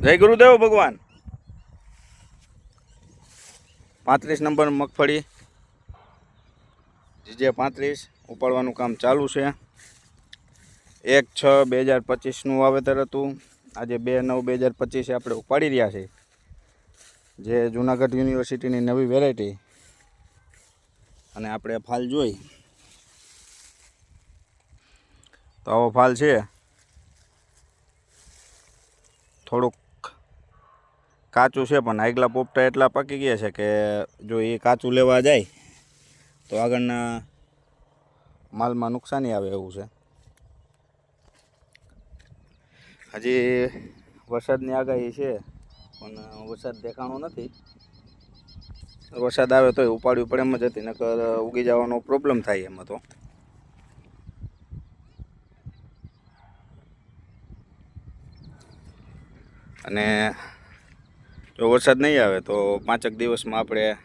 જય ગુરુદેવ ભગવાન. પાંત્રીસ નંબર મગફળી. જીજે પાંત્રીસ, ઉપાડવાનું કામ ચાલુ છે. એક, છ બે હજાર પચીસનું વાવેતર હતું. આજે બે, નવ બે હજાર પચીસે આપણે ઉપાડી રહ્યા છીએ. જે જુનાગઢ યુનિવર્સિટીની નવી વેરાયટી. અને આપણે ફાલ જોઈ. તો આવો ફાલ છે. થોડુંક કાચું છે, પણ આગલા પોપટા એટલા પાકી ગયા છે કે જો એ કાચું લેવા જાય, તો આગળના માલમાં નુકસાની આવે એવું છે. હજી વરસાદની આગાહી છે, પણ વરસાદ દેખાણો નથી. વરસાદ આવે તોય ઉપાડવી પડે એમ જ હતી, નકર ઉગી જવાનો પ્રોબ્લેમ થાય એમાં તો અને જો વરસાદ નહીં આવે તો પાંચેક દિવસમાં આપણે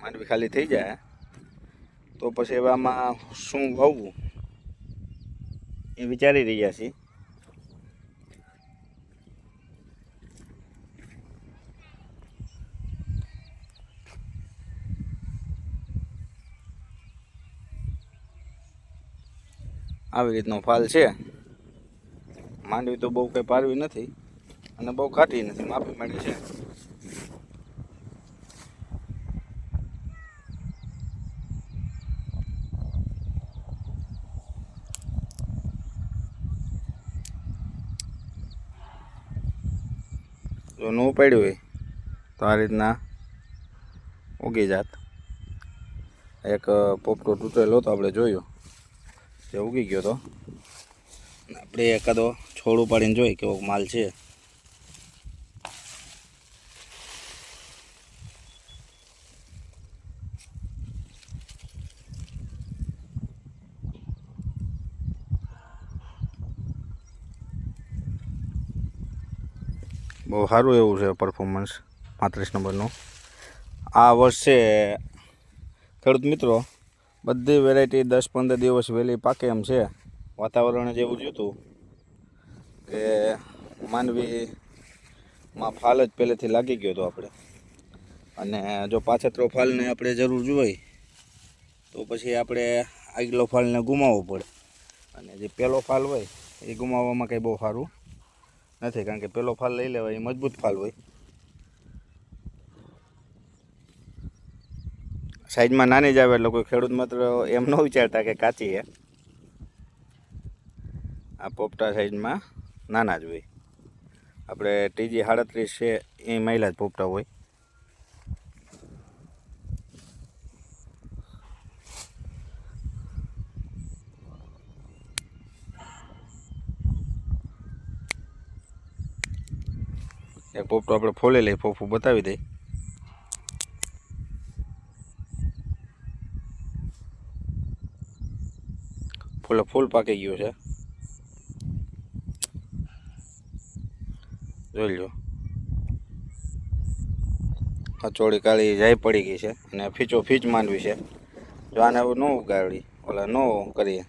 માંડવી ખાલી થઈ જાય. તો પછી હવે આમાં શું વાવવું એ વિચારી રહ્યા છીએ. આવી રીતનો ફાલ છે. માંડવી તો બહુ કંઈ પારવી નથી. અને બહુ ખાટી નથી, માફી માંડી છે. જો ન ઉપાડ્યું હોય, તો આ રીતના ઉગી જાત. એક પોપટો તૂટેલો તો આપણે જોયો. જે ઉગી ગયો તો. આપણે એકાદો છોડ ઉપાડીને જોઈ કેવો માલ છે. બહુ સારું એવું છે પરફોર્મન્સ પાંત્રીસ નંબરનું. આ વર્ષે ખેડૂત મિત્રો, બધી વેરાયટી દસ પંદર દિવસ વહેલી પાકે એમ છે. વાતાવરણ જેવું જ હતું કે માનવીમાં ફાલ જ પહેલેથી લાગી ગયો હતો આપણે. અને જો પાછતરો ફાલને આપણે જરૂર જોઈએ તો પછી આપણે આગલો ફાલને ગુમાવવો પડે. અને જે પહેલો ફાલ હોય, એ ગુમાવવામાં કંઈ બહુ સારું નથી, કારણ કે પહેલો ફાલ લઈ લેવાય, એ મજબૂત ફાલ હોય. સાઈઝમાં નાની જ આવે એટલે કોઈ ખેડૂત માત્ર એમ ન વિચારતા કે કાચી છે. આ પોપટા સાઈઝમાં નાના જ હોય. આપણે ટીજી સાડત્રીસ છે, એ મહિલા જ પોપટા હોય. એક પોપટો આપણે ફોલી લઈ ફોફું બતાવી દઈ ફૂલે ફૂલ પાકી ગયું છે. જોઈ લો કચોળી કાળી જાય પડી ગઈ છે અને ફીચો ફીચ માંડવી છે. જો આને ન ઉગાડી, ઓલા ન કરીએ.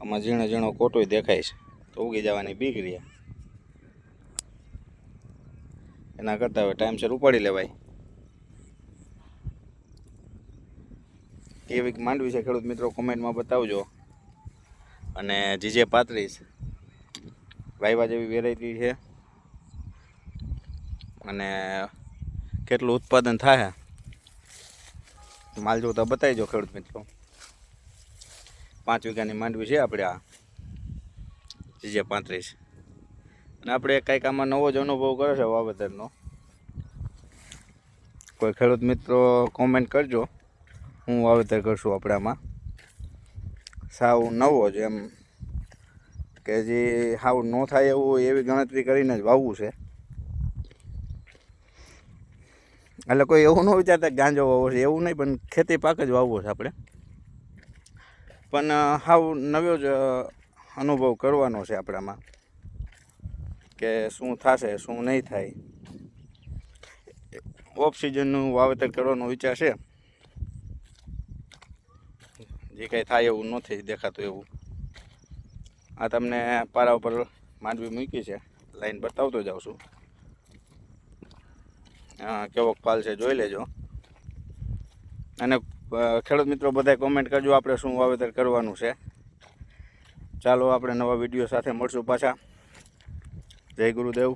આમાં ઝીણો ઝીણો કોટોય દેખાય છે. તો ઉગી જવાની બીક રહે એના કરતાં હવે ટાઈમસર ઉપાડી લેવાય. કેવી માંડવી છે ખેડૂત મિત્રો કોમેન્ટમાં બતાવજો. અને જીજે પાંત્રીસ, વાયવા જેવી વેરાયટી છે. અને કેટલું ઉત્પાદન થાય? માલ જોતા બતાવી જો ખેડૂત મિત્રો. પાંચ વીઘાની માંડવી છે આપણે આ. જીજે પાંત્રીસ. અને આપણે કંઈક આમાં નવો જ અનુભવ કર્યો છે વાવેતરનો. કોઈ ખેડૂત મિત્રો કોમેન્ટ કરજો. હું વાવેતર કરશું આપણે આમાં. સાવ નવો જ એમ. કે જે સાવ ન થાય એવું એવી ગણતરી કરીને જ વાવવું છે. એટલે કોઈ એવું ન વિચારતા ગાંજો વાવવો છે, એવું નહીં, પણ ખેતી પાક જ વાવવો છે આપણે. પણ સાવ નવો જ અનુભવ કરવાનો છે આપણે આમાં. કે શું થશે, શું નહીં થાય. ઓફ સિઝનનું વાવેતર કરવાનો વિચાર છે. જે કંઈ થાય એવું નથી, દેખાતું એવું. આ તમને પારા ઉપર માંડવી મૂકી છે. લાઈન બતાવતો જાઉં છું. હા પાલ છે જોઈ લેજો. અને ખેડૂત મિત્રો, બધાય કોમેન્ટ કરજો આપણે શું વાવેતર કરવાનું છે. ચાલો, આપણે નવા વીડિયો સાથે મળશું પાછા. જય ગુરુદેવ